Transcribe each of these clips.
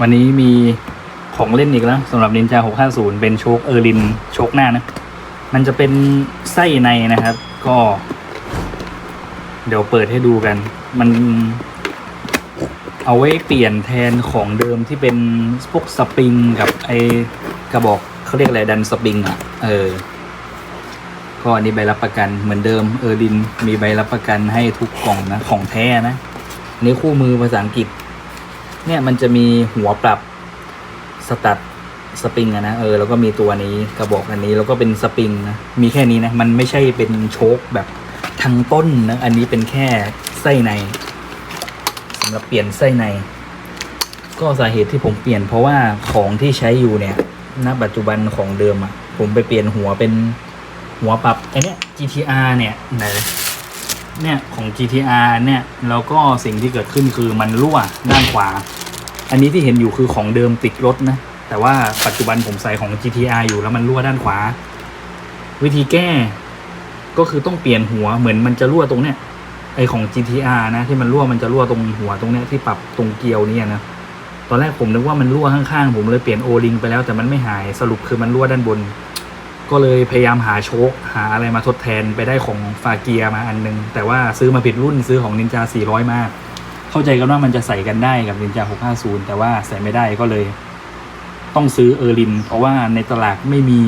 วันนี้มีของเล่นอีกแล้วสำหรับนินจา650 เป็นโชคเออรินโชคหน้านะ มันจะเป็นไส้ในนะครับ ก็ เดี๋ยวเปิดให้ดูกัน มันเอาไว้เปลี่ยนแทนของเดิมที่เป็นพวกสปริงกับไอกระบอกเขาเรียกอะไรดันสปริงอะ เออ ก็อันนี้ใบรับประกันเหมือนเดิมเออรินมีใบรับประกันให้ทุกกล่องนะ ของแท้นะ อันนี้คู่มือภาษาอังกฤษ เนี่ยมันจะมีหัวปรับสตัดสปริงอะนะเออแล้วก็มีตัวนี้กระบอกอันนี้แล้วก็เป็นสปริงนะมีแค่นี้นะมันไม่ใช่เป็นโชคแบบทางต้นนะอันนี้เป็นแค่ไส้ในสำหรับเปลี่ยนไส้ใน ก็สาเหตุที่ผมเปลี่ยนเพราะว่าของที่ใช้อยู่เนี่ยณปัจจุบันของเดิมอะผมไปเปลี่ยนหัวเป็นหัวปรับไอเนี้ย GTR เนี่ยไหน เนี่ยของ GTR เนี่ยแล้วก็สิ่งที่เกิดขึ้นคือมันรั่วด้านขวา อันนี้ที่เห็นอยู่คือของเดิมติดรถนะ แต่ว่าปัจจุบันผมใส่ของ GTR อยู่แล้วมันรั่วด้านขวา วิธีแก้ก็คือต้องเปลี่ยนหัวเหมือนมันจะรั่วตรงเนี้ยไอของ GTR นะที่มันรั่วมันจะรั่วตรงหัวตรงเนี้ยที่ปรับตรงเกลียวเนี่ยนะตอนแรกผมนึกว่ามันรั่วข้างๆผมเลยเปลี่ยนโอลิงไปแล้วแต่มันไม่หายสรุปคือมันรั่วด้านบน ก็เลยพยายามหาโชคหาอะไรมาทดแทนไปได้ของฟาเกียมาอันนึง แต่ว่าซื้อมาผิดรุ่นซื้อของนินจา 400 มาเข้าใจกันว่ามันจะใส่กันได้กับนินจา 650 แต่ว่าใส่ไม่ได้ก็เลย ต้องซื้อเออร์ลิน เพราะว่าในตลาดไม่มี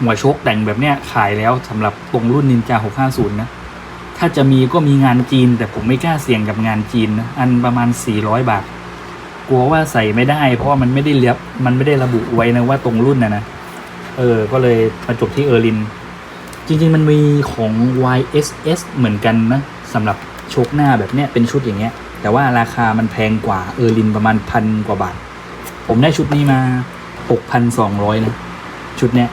หัวโชคแต่งแบบเนี้ยขายแล้วสำหรับตรงรุ่นนินจา 650 นะถ้าจะมีก็มีงานจีน แต่ผมไม่กล้าเสี่ยงกับงานจีนนะอันประมาณ 400 บาทกลัวว่าใส่ไม่ได้ เพราะว่ามันไม่ได้เลียบมันไม่ได้ระบุไว้นะว่าตรงรุ่นนะนะ เออ ก็เลยมาจบที่เออร์ลิน จริง ๆ มันมีของ YSS เหมือนกันนะสำหรับโชคหน้าแบบเนี้ยเป็นชุดอย่างเงี้ย แต่ว่าราคามันแพงกว่าเออร์ลินประมาณพันกว่าบาท ผมได้ชุดนี้มา 6,200 นะ ชุดเนี้ย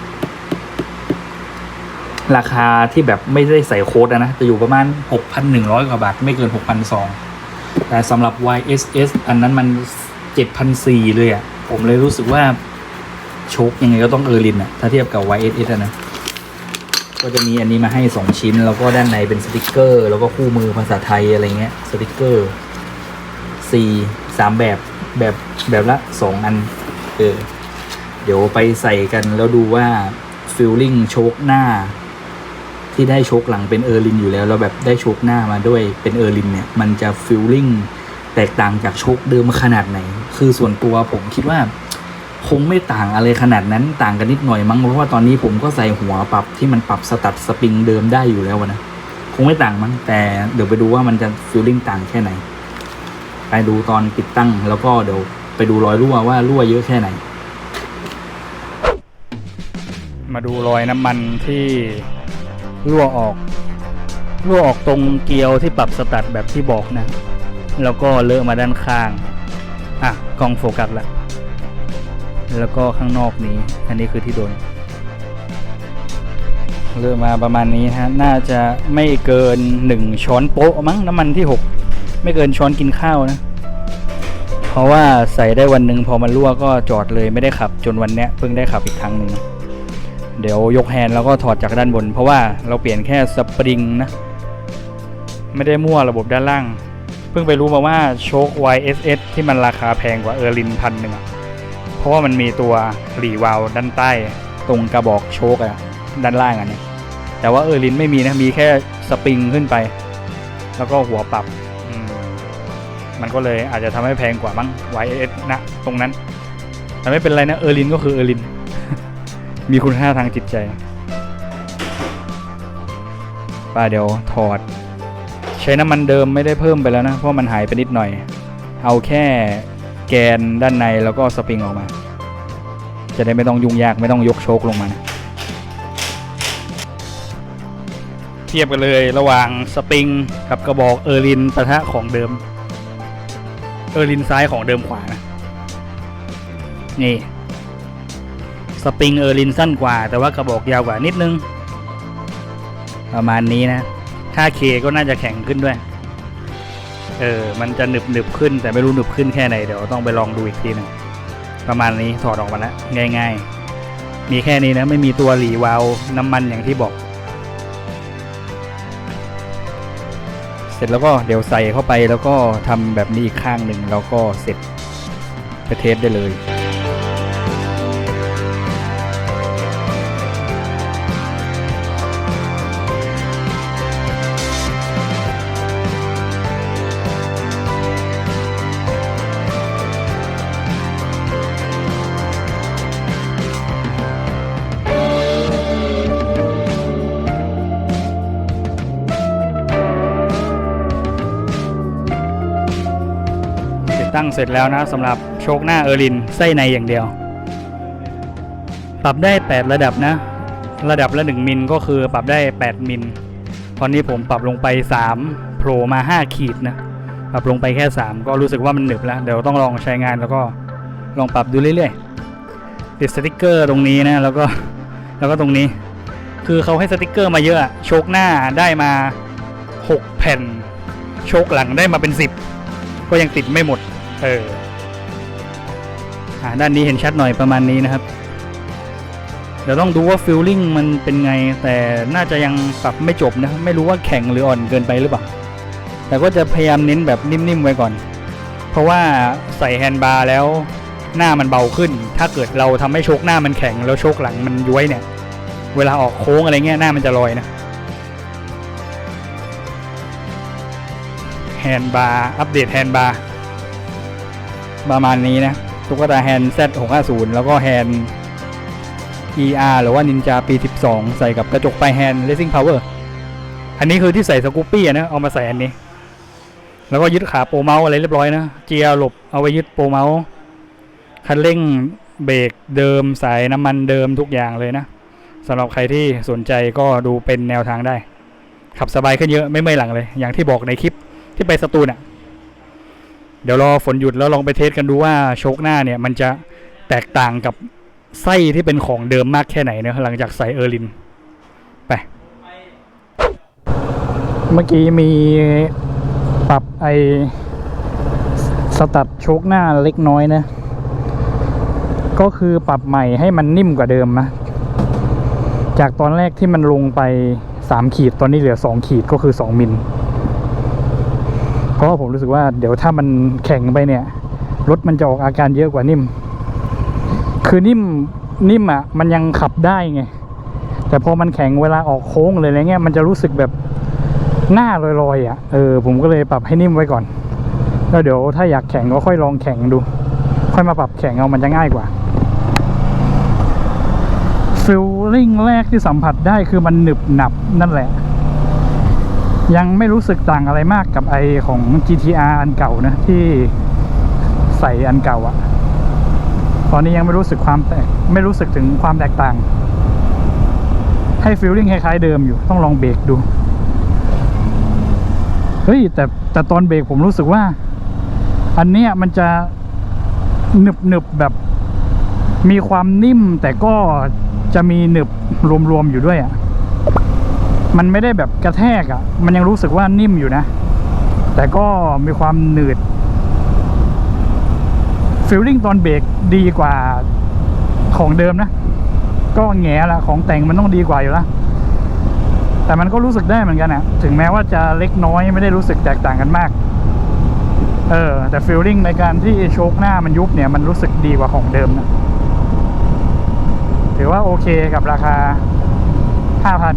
ราคาที่แบบไม่ได้ใส่โค้ดอะนะ จะอยู่ประมาณ 6,100 กว่าบาท ไม่เกิน 6,200 แต่สำหรับ YSS อันนั้นมัน 7,400 เลยอะ่ะ ผมเลยรู้สึกว่า ชคยังไงก็ต้องเออร์ลินอะถ้าเทียบกับ YSS อะนะ ก็จะมีอันนี้มาให้ 2 ชิ้น แล้วก็ด้านในเป็นสติกเกอร์ แล้วก็คู่มือภาษาไทยอะไรเงี้ยสติกเกอร์สี่สามแบบแบบแบบละสองอัน เออ เดี๋ยวไปใส่กันแล้วดูว่าฟิลลิ่งโชคหน้า ที่ได้โชคหลังเป็นเออร์ลินอยู่แล้ว แล้วแบบได้โชคหน้ามาด้วยเป็นเออร์ลินเนี่ย มันจะฟิลลิ่งแตกต่างจากโชคเดิมขนาดไหน คือส่วนตัวผมคิดว่า คงไม่ต่างอะไรขนาดนั้นต่างกันนิดหน่อยมั้งเพราะว่าตอนนี้ผมก็ใส่หัวปรับที่มันปรับสตัดสปริงเดิมได้อยู่แล้วนะคงไม่ต่างมั้งแต่เดี๋ยวไปดูว่ามันจะฟิลลิ่งต่างแค่ไหน ไปดูตอนติดตั้งแล้วก็เดี๋ยวไปดูรอยรั่วว่ารั่วเยอะแค่ไหน มาดูรอยน้ำมันที่รั่วออกรั่วออกตรงเกลียวที่ปรับสตัดแบบที่บอกนะ แล้วก็เลอะมาด้านข้าง อะกล้องโฟกัสละ แล้วก็ข้างนอกนี้ อันนี้คือที่โดนเริ่มมาประมาณนี้ฮะ น่าจะไม่เกินหนึ่งช้อนโป๊ะมั้งน้ำมันที่หกไม่เกินช้อนกินข้าวนะ เพราะว่าใส่ได้วันหนึ่งพอมันรั่วก็จอดเลยไม่ได้ขับ จนวันเนี้ยเพิ่งได้ขับอีกครั้งหนึ่ง เดี๋ยวยกแฮนด์แล้วก็ถอดจากด้านบน เพราะว่าเราเปลี่ยนแค่สปริงนะ ไม่ได้มั่วระบบด้านล่าง เพิ่งไปรู้มาว่าโชค YSS ที่มันราคาแพงกว่าเออร์ลินพันหนึ่งอะ เพราะว่ามันมีตัวหลีวาลวด้านใต้ ตรงกระบอกโชกอะด้านล่างอันนี้แต่ว่าเออร์ลินไม่มีนะมีแค่สปริงขึ้นไป แล้วก็หัวปรับมันก็เลยอาจจะทำให้แพงกว่ามั้ง YS นะ ตรงนั้น แต่ไม่เป็นไรนะเออร์ลินก็คือเออร์ลิน มีคุณค่าทางจิตใจป้าเดี๋ยวถอด ใช้น้ำมันเดิมไม่ได้เพิ่มไปแล้วนะ เพราะมันหายไปนิดหน่อย เอาแค่ แกนด้านในแล้วก็สปริงออกมา จะได้ไม่ต้องยุ่งยากไม่ต้องยกโชคลงมานะเทียบกันเลยระหว่างสปริงกับกระบอกเออรินปะทะของเดิม เออรินซ้ายของเดิมขวานะนี่สปริงเออรินสั้นกว่า แต่ว่ากระบอกยาวกว่านิดนึง ประมาณนี้นะถ้าเคก็น่าจะแข็งขึ้นด้วย เออ มันจะหนึบหนึบขึ้นแต่ไม่รู้หนึบขึ้นแค่ไหนเดี๋ยวต้องไปลองดูอีกทีหนึ่งประมาณนี้ถอดออกมาแล้วง่าย ๆ มีแค่นี้นะไม่มีตัวหลีวาล์วน้ำมันอย่างที่บอก เสร็จแล้วก็เดี๋ยวใส่เข้าไปแล้วก็ทำแบบนี้อีกข้างหนึ่งแล้วก็เสร็จไปเทสได้เลย ตั้งเสร็จแล้วนะสำหรับโชคหน้าเออรินไส้ในอย่างเดียว ปรับได้ 8 ระดับนะ ระดับละ 1 มิลก็คือปรับได้ 8 มิลตอนนี้ผมปรับลงไป 3โผล่มา 5 ขีดนะปรับลงไปแค่ 3 ก็รู้สึกว่ามันหนึบแล้ว เดี๋ยวต้องลองใช้งานแล้วก็ลองปรับดูเรื่อยๆติดสติกเกอร์ตรงนี้นะแล้วก็แล้วก็ตรงนี้ คือเขาให้สติกเกอร์มาเยอะอะโชคหน้าได้มา 6 แผ่น โชคหลังได้มาเป็น 10 ก็ยังติดไม่หมด เอออ่าด้านนี้เห็นชัดหน่อยประมาณนี้นะครับ เดี๋ยวต้องดูว่าฟิลลิ่งมันเป็นไง แต่น่าจะยังปรับไม่จบนะไม่รู้ว่าแข็งหรืออ่อนเกินไปหรือเปล่า แต่ก็จะพยายามเน้นแบบนิ่มๆไว้ก่อน เพราะว่าใส่แฮนด์บาร์แล้วหน้ามันเบาขึ้น ถ้าเกิดเราทำให้โชคหน้ามันแข็งแล้วโชคหลังมันย้วยเนี่ย เวลาออกโค้งอะไรเงี้ยหน้ามันจะลอยนะ แฮนด์บาร์อัปเดตแฮนด์บาร์ ประมาณนี้นะตุ๊กตาแฮนด์ Z650 แล้วก็แฮนด์ ER หรือว่า Ninja ปี 12 ใส่กับกระจกปแฮนด์ Racing Power อันนี้คือที่ใส่สกูปปี้นะ เอามาใส่อันนี้ แล้วก็ยึดขาโปรเมาส์อะไรเรียบร้อยนะ เจียร์หลบเอาไว้ยึดโปรเมาส์คันเร่งเบรกเดิมสายน้ำมันเดิมทุกอย่างเลยนะสำหรับใครที่สนใจก็ดูเป็นแนวทางได้ ขับสบายขึ้นเยอะไม่เมื่อยหลังเลย อย่างที่บอกในคลิปที่ไปสตูลน่ะ เดี๋ยวรอฝนหยุดแล้วลองไปเทสกันดูว่าโชคหน้าเนี่ย มันจะแตกต่างกับไส้ที่เป็นของเดิมมากแค่ไหนเนะหลังจากใส่เออร์ลิน ไป เมื่อกี้มีปรับไอสตัดโชคหน้าเล็กน้อยนะ ก็คือปรับใหม่ให้มันนิ่มกว่าเดิมนะ จากตอนแรกที่มันลงไป 3 ขีดตอนนี้เหลือ 2 ขีดก็คือ 2 มิล ราะผมรู้สึกว่าเดี๋ยวถ้ามันแข็งไปเนี่ยรถมันจะออกอาการเยอะกว่านิ่ม คือนิ่มนิ่มอะมันยังขับได้ไง แต่พอมันแข็งเวลาออกโค้งเลยอะไรเงี้ยมันจะรู้สึกแบบหน้าลอยๆอะเออผมก็เลยปรับให้นิ่มไว้ก่อนแล้วเดี๋ยวถ้าอยากแข็งก็ค่อยลองแข็งดู ค่อยมาปรับแข็งเอามันจะง่ายกว่าฟิลลิ่งแรกที่สัมผัสได้คือมันหนึบหนับนั่นแหละ ยังไม่รู้สึกต่างอะไรมากกับไอของ GTR อันเก่านะ ที่ใส่อันเก่าอะตอนนี้ยังไม่รู้สึกความแตกไม่รู้สึกถึงความแตกต่าง ให้ฟีลลิ่งคล้ายๆเดิมอยู่ต้องลองเบรกดู เฮ้ย แต่แต่ตอนเบรกผมรู้สึกว่า อันเนี้ยมันจะหนึบหนึบแบบมีความนิ่มแต่ก็จะมีหนึบรวมๆอยู่ด้วยอะ มันไม่ได้แบบกระแทกอะ่ะ มันยังรู้สึกว่านิ่มอยู่นะ แต่ก็มีความหนืดฟิลลิ่งตอนเบรกดีกว่าของเดิมนะ ก็แง่ละของแต่งมันต้องดีกว่าอยู่ล้วแต่มันก็รู้สึกได้เหมือนกันนะถึงแม้ว่าจะเล็กน้อยไม่ได้รู้สึกแตกต่างกันมาก เออ แต่ฟิลลิ่งในการที่โชคหน้ามันยุบเนี่ย มันรู้สึกดีกว่าของเดิมนะ ถือว่าโอเคกับราคาห้าพัน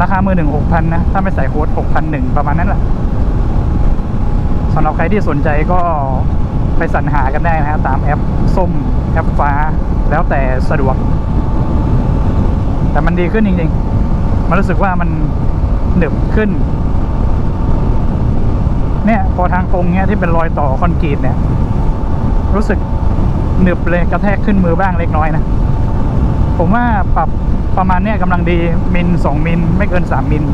ราคามือหนึ่งหกพันนะ ถ้าไม่ใส่โค้ดหกพันหนึ่งประมาณนั้นแหละสำหรับใครที่สนใจก็ไปสรรหากันได้นะตามแอปส้มแอปฟ้า แล้วแต่สะดวก แต่มันดีขึ้นจริงๆ มันรู้สึกว่ามันหนึบขึ้น เนี่ยพอทางตรงเนี้ยที่เป็นรอยต่อคอนกรีตเนี่ย รู้สึกหนึบเลยกระแทกขึ้นมือบ้างเล็กน้อยนะ ผมว่าปรับ ประมาณเนี้ยกำลังดีมิลสองมิลไม่เกินสามมิล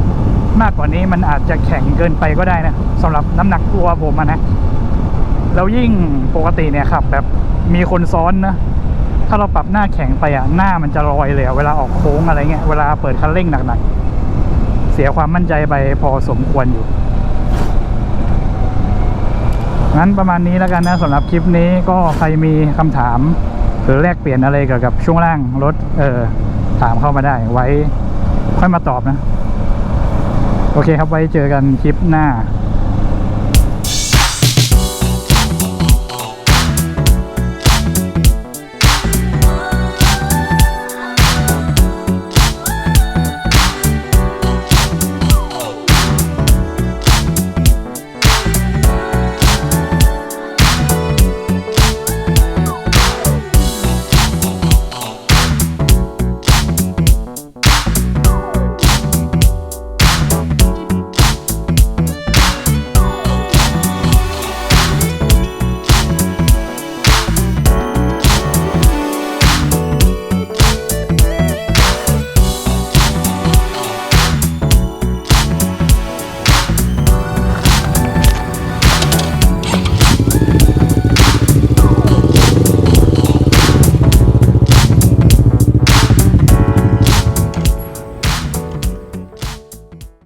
มากกว่านี้มันอาจจะแข็งเกินไปก็ได้นะสำหรับน้ำหนักตัวผมนะแล้วยิ่งปกติเนี่ยขับ แบบมีคนซ้อนนะถ้าเราปรับหน้าแข็งไปอะหน้ามันจะลอยเลยเวลาออกโค้งอะไรเงี้ยเวลาเปิดคันเร่งหนักๆเสียความมั่นใจไปพอสมควรอยู่งั้นประมาณนี้แล้วกันนะสำหรับคลิปนี้ก็ใครมีคำถาม หรือแลกเปลี่ยนอะไรเกี่ยวกับช่วงล่างรถเออ ถามเข้ามาได้ไว้ค่อยมาตอบนะ โอเคครับไว้เจอกันคลิปหน้า